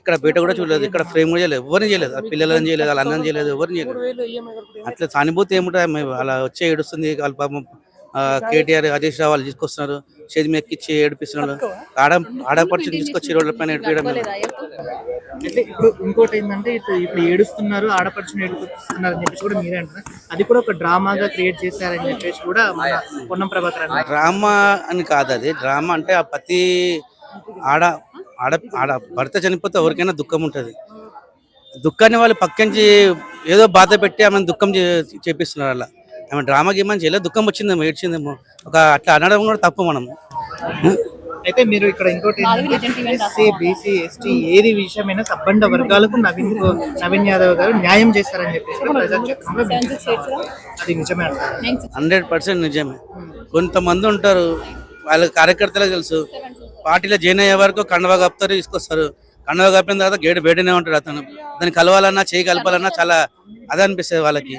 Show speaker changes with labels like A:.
A: ఇక్కడ బయట కూడా చూడలేదు. ఇక్కడ ఫ్రేమ్ కూడా చేయలేదు. ఎవరిని చేయలేదు. ఆ పిల్లలని చేయలేదు. వాళ్ళ అన్నం చేయలేదు. ఎవరిని చేయలేదు. అట్లా సానుభూతి ఏముంటుంది మేము అలా వచ్చే ఏడుస్తుంది. వాళ్ళ పాపం కేటీఆర్ హరీష్ రావు వాళ్ళు తీసుకొస్తున్నారు. చేతి మెక్కిచ్చి ఏడిపిస్తున్నారు. ఆడ ఆడపడుచుని తీసుకొచ్చి రోడ్ల పైన ఏడిపించడం?
B: అంటే ఇప్పుడు ఇంకోటి ఏంటంటే ఇప్పుడు ఇప్పుడు ఏడుస్తున్నారు ఆడపడుచుని ఏడుస్తున్నారు అని చెప్పేసి కూడా మీరే అంటున్నారు. అది కూడా ఒక డ్రామాగా క్రియేట్ చేశారని చెప్పేసి కూడా పొన్నం ప్రభాకర్
A: డ్రామా అని కాదు అది. డ్రామా అంటే ఆ ప్రతి ఆడ ఆడ ఆడ భర్త చనిపోతే ఎవరికైనా దుఃఖం ఉంటుంది. దుఃఖాన్ని వాళ్ళు పక్కించి ఏదో బాధ పెట్టి ఆమె దుఃఖం చే- చేపిస్తున్నారు అలా. ఆమె డ్రామా గేమని చేయలేదు దుఃఖం వచ్చిందేమో ఏడ్చిందేమో. ఒక అట్లా అనడం కూడా తప్పు మనం.
B: అయితే మీరు ఇక్కడ ఇంకోటి ఎస్సీ బీసీ ఎస్టీ ఏది విషయమైనా సబ్బండ వర్గాలకు నవీన్ నవీన్ యాదవ్ గారు న్యాయం చేస్తారని చెప్పేసి. అది నిజమే
A: హండ్రెడ్ పర్సెంట్ నిజమే. కొంతమంది ఉంటారు వాళ్ళ కార్యకర్తలకు తెలుసు. పార్టీలో జాయిన్ అయ్యే వరకు కండవ కప్పుతారు తీసుకొస్తారు. కండవ కప్పిన తర్వాత గేట్ బయటనే ఉంటాడు అతను. అతను కలవాలన్నా చేయి కలపాలన్నా చాలా అదే అనిపిస్తుంది వాళ్ళకి.